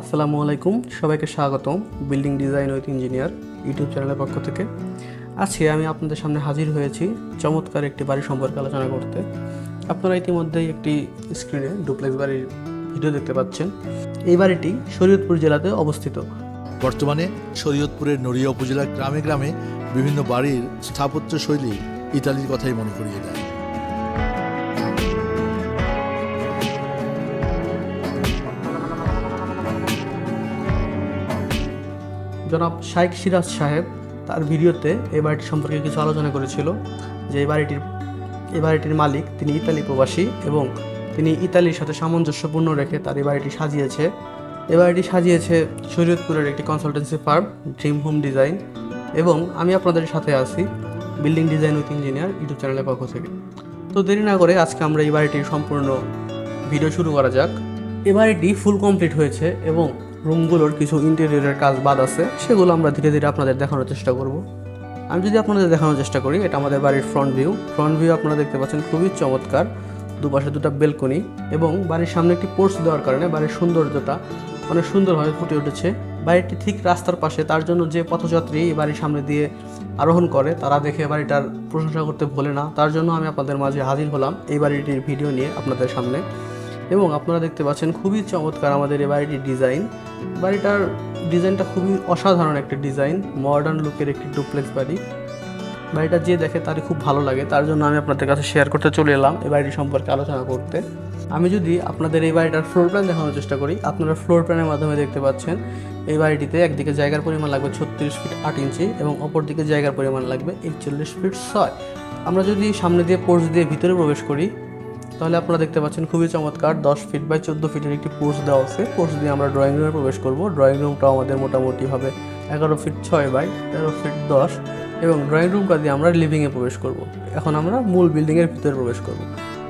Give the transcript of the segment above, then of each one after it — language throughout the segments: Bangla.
আসসালামু আলাইকুম, সবাইকে স্বাগতম, building design with engineer YouTube চ্যানেলের পক্ষ থেকে। আজকে আমি আপনাদের সামনে হাজির হয়েছি চমৎকার একটি বাড়ি সম্পর্কে আলোচনা করতে। আপনারা ইতিমধ্যেই একটি স্ক্রিনে ডুপ্লেক্স বাড়ির ভিডিও দেখতে পাচ্ছেন। এই বাড়িটি শরীয়তপুর জেলাতে অবস্থিত। বর্তমানে শরীয়তপুরের নড়িয়া উপজেলার গ্রামে গ্রামে বিভিন্ন বাড়ির স্থাপত্য শৈলী ইতালির কথাই মনে করিয়ে দেয়। জনাব শাইখ সিরাজ সাহেব তার ভিডিওতে এই বাড়িটি সম্পর্কে কিছু আলোচনা করেছিল যে এই বাড়িটির এই বাড়িটির মালিক তিনি ইতালি প্রবাসী এবং তিনি ইতালির সাথে সামঞ্জস্যপূর্ণ রেখে তার এই বাড়িটি সাজিয়েছে। এ বাড়িটি সাজিয়েছে শরীয়তপুরের একটি consultancy firm dream home design এবং আমি আপনাদের সাথে আছি building design with engineer YouTube চ্যানেলের পক্ষ থেকে। তো দেরি না করে আজকে আমরা এই বাড়িটির সম্পূর্ণ ভিডিও শুরু করা যাক। এ বাড়িটি ফুল কমপ্লিট হয়েছে এবং রুমগুলোর কিছু ইন্টেরিয়রের কাজ বাদ আছে, সেগুলো আমরা ধীরে ধীরে আপনাদের দেখানোর চেষ্টা করব। আমি যদি আপনাদের দেখানোর চেষ্টা করি, এটা আমাদের বাড়ির ফ্রন্ট ভিউ ফ্রন্ট ভিউ আপনারা দেখতে পাচ্ছেন খুবই চমৎকার। দুপাশে দুটো বেলকনি এবং বাড়ির সামনে একটি পোর্চ দেওয়ার কারণে বাড়ির সৌন্দর্যতা অনেক সুন্দরভাবে ফুটে উঠেছে। বাড়িটি ঠিক রাস্তার পাশে, তার জন্য যে পথযাত্রী এই বাড়ির সামনে দিয়ে আরোহণ করে, তারা দেখে বাড়িটার প্রশংসা করতে ভোলে না। তার জন্য আমি আপনাদের মাঝে হাজির হলাম এই বাড়িটির ভিডিও নিয়ে আপনাদের সামনে। এবং আপনারা দেখতে পাচ্ছেন খুবই চমৎকার আমাদের এই বাড়িটির ডিজাইন। বাড়িটার ডিজাইনটা খুবই অসাধারণ একটা ডিজাইন মডার্ন লুকের একটি ডুপ্লেক্স বাড়ি। বাড়িটা যে দেখে তারই খুব ভালো লাগে, তার জন্য আমি আপনাদের কাছে শেয়ার করতে চলে এলাম এই বাড়িটি সম্পর্কে আলোচনা করতে। আমি যদি আপনাদের এই বাড়িটার ফ্লোর প্ল্যান দেখানোর চেষ্টা করি, আপনারা ফ্লোর প্ল্যানের মাধ্যমে দেখতে পাচ্ছেন এই বাড়িটিতে একদিকে জায়গার পরিমাণ লাগবে ছত্রিশ ফিট আট ইঞ্চি এবং অপর দিকে জায়গার পরিমাণ লাগবে একচল্লিশ ফিট ছয়। আমরা যদি সামনে দিয়ে পোর্চ দিয়ে ভিতরে প্রবেশ করি তাহলে আপনারা দেখতে পাচ্ছেন খুবই চমৎকার, দশ ফিট বাই চোদ্দ ফিটের একটি পোর্চ দেওয়া আছে। পোর্চ দিয়ে আমরা ড্রয়িং রুমে প্রবেশ করব। ড্রয়িং রুমটাও আমাদের মোটামুটি হবে এগারো ফিট ছয় বাই তেরো ফিট দশ এবং ড্রয়িং রুমটা দিয়ে আমরা লিভিংয়ে প্রবেশ করব। এখন আমরা মূল বিল্ডিংয়ের ভিতরে প্রবেশ করব।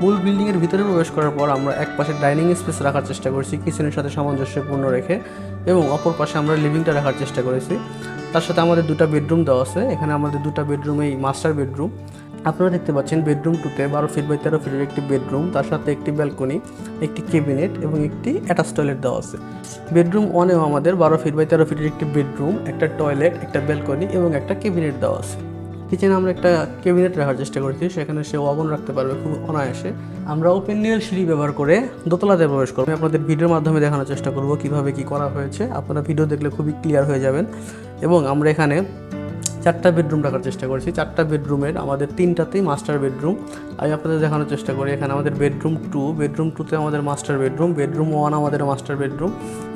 মূল বিল্ডিংয়ের ভিতরে প্রবেশ করার পর আমরা এক পাশে ডাইনিং স্পেস রাখার চেষ্টা করেছি কিচেনের সাথে সামঞ্জস্যপূর্ণ রেখে এবং অপর পাশে আমরা লিভিংটা রাখার চেষ্টা করেছি। তার সাথে আমাদের দুটো বেডরুম দেওয়া আছে। এখানে আমাদের দুটো বেডরুমেই মাস্টার বেডরুম আপনারা দেখতে পাচ্ছেন বেডরুম টুতে বারো ফিট বাই তেরো ফিটের একটি বেডরুম, তার সাথে একটি ব্যালকনি একটি ক্যাবিনেট এবং একটি অ্যাটাচ টয়লেট দেওয়া আছে। বেডরুম ওয়ানেও আমাদের বারো ফিট বাই তেরো ফিটের একটি বেডরুম, একটা টয়লেট একটা ব্যালকনি এবং একটা ক্যাবিনেট দেওয়া আছে। কিচেনে আমরা একটা ক্যাবিনেট রাখার চেষ্টা করেছি, সেখানে সে ওভেন রাখতে পারবে খুব অনায়াসে। আমরা ওপেন নিয়েল সিঁড়ি ব্যবহার করে দোতলাতে প্রবেশ করব। আপনাদের ভিডিওর মাধ্যমে দেখানোর চেষ্টা করব কীভাবে কি করা হয়েছে। আপনারা ভিডিও দেখলে খুবই ক্লিয়ার হয়ে যাবেন। এবং আমরা এখানে চারটা বেডরুম রাখার চেষ্টা করেছি। চারটা বেডরুমের আমাদের তিনটাতেই মাস্টার বেডরুম আমি আপনাদের দেখানোর চেষ্টা করি, এখানে আমাদের বেডরুম টু বেডরুম টুতে আমাদের মাস্টার বেডরুম বেডরুম ওয়ান আমাদের মাস্টার বেডরুম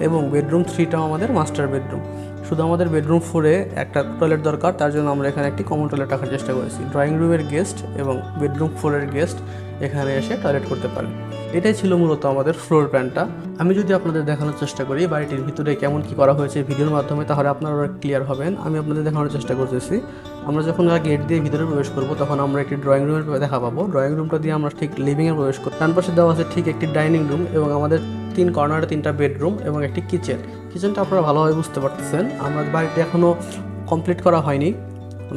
এবং বেডরুম থ্রিটাও আমাদের মাস্টার বেডরুম শুধু আমাদের বেডরুম ফোরে একটা টয়লেট দরকার, তার জন্য আমরা এখানে একটি কমন টয়লেট রাখার চেষ্টা করেছি। ড্রয়িং রুমের গেস্ট এবং বেডরুম ফোরের গেস্ট এখানে এসে টয়লেট করতে পারেন। এটাই ছিল মূলত আমাদের ফ্লোর প্ল্যানটা আমি যদি আপনাদের দেখানোর চেষ্টা করি, বাড়িটির ভিতরে কেমন কি করা হয়েছে ভিডিওর মাধ্যমে, তাহলে আপনারা ক্লিয়ার হবেন। আমি আপনাদের দেখানোর চেষ্টা করতেছি। আমরা যখন গেট দিয়ে ভিতরে প্রবেশ করব, তখন আমরা একটি ড্রয়িং রুমের দেখা পাবো। ড্রয়িং রুমটা দিয়ে আমরা ঠিক লিভিংয়ে প্রবেশ করি ডান পাশে দেওয়া আছে ঠিক একটি ডাইনিং রুম এবং আমাদের তিন কর্নারে তিনটা বেডরুম এবং একটি কিচেন কিচেনটা আপনারা ভালোভাবে বুঝতে পারতেছেন। আমরা বাড়িটি এখনও কমপ্লিট করা হয়নি।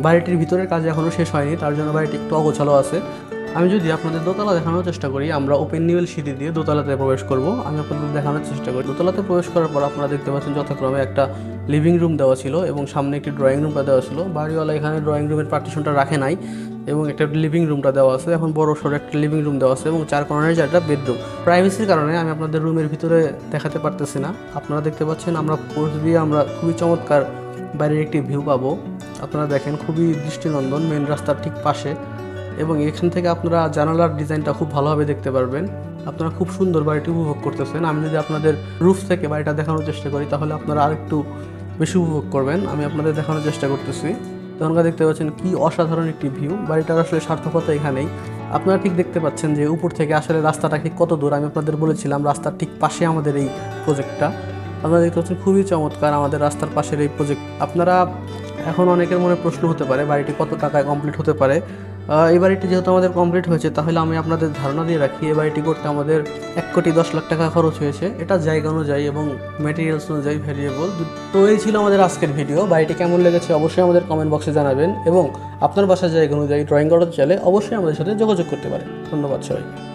বাড়িটির ভিতরের কাজ এখনও শেষ হয়নি, তার জন্য বাড়িটি একটু অগোছালো আছে। আমি যদি আপনাদের দোতলা দেখানোর চেষ্টা করি, আমরা ওপেন নিউল সিঁড়ি দিয়ে দোতলাতে প্রবেশ করব। আমি আপনাদের দেখানোর চেষ্টা করি। দোতলাতে প্রবেশ করার পর আপনারা দেখতে পাচ্ছেন যথাক্রমে একটা লিভিং রুম দেওয়া ছিল এবং সামনে একটি ড্রয়িং রুমটা দেওয়া ছিল। বাড়িওয়ালা এখানে ড্রয়িং রুমের পার্টিশনটা রাখে নাই এবং একটা লিভিং রুমটা দেওয়া আছে। এখন বড় সড়ো একটা লিভিং রুম দেওয়া আছে এবং চার কর্নারে চারটা বেডরুম প্রাইভেসির কারণে আমি আপনাদের রুমের ভিতরে দেখাতে পারতেছি না। আপনারা দেখতে পাচ্ছেন আমরা পোস্ট দিয়ে আমরা খুবই চমৎকার বাইরের একটি ভিউ পাবো। আপনারা দেখেন খুবই দৃষ্টিনন্দন মেন রাস্তার ঠিক পাশে। এবং এখান থেকে আপনারা জানালার ডিজাইনটা খুব ভালোভাবে দেখতে পারবেন। আপনারা খুব সুন্দর বাড়িটি উপভোগ করতেছেন। আমি যদি আপনাদের রুফ থেকে বাড়িটা দেখানোর চেষ্টা করি, তাহলে আপনারা আরেকটু বেশি উপভোগ করবেন। আমি আপনাদের দেখানোর চেষ্টা করতেছি। তখনকার দেখতে পাচ্ছেন কি অসাধারণ একটি ভিউ। বাড়িটার আসলে সার্থকতা এখানেই। আপনারা ঠিক দেখতে পাচ্ছেন যে উপর থেকে আসলে রাস্তাটা ঠিক কত দূর? আমি আপনাদের বলেছিলাম রাস্তার ঠিক পাশে আমাদের এই প্রজেক্টটা। আপনারা দেখতে পাচ্ছেন খুবই চমৎকার আমাদের রাস্তার পাশের এই প্রজেক্ট। আপনারা এখন অনেকের মনে প্রশ্ন হতে পারে, বাড়িটি কত টাকায় কমপ্লিট হতে পারে? এই বাড়িটি যেহেতু আমাদের কমপ্লিট হয়েছে, তাহলে আমি আপনাদের ধারণা দিয়ে রাখি এই বাড়িটি করতে আমাদের এক কোটি দশ লাখ টাকা খরচ হয়েছে। এটা জায়গা অনুযায়ী এবং ম্যাটেরিয়ালস অনুযায়ী ভ্যারিয়েবল তো এই ছিল আমাদের আজকের ভিডিও বাড়িটি কেমন লেগেছে অবশ্যই আমাদের কমেন্ট বক্সে জানাবেন এবং আপনার বাসার জায়গা অনুযায়ী ড্রয়িং করাতে চাইলে অবশ্যই আমাদের সাথে যোগাযোগ করতে পারেন। ধন্যবাদ সবাই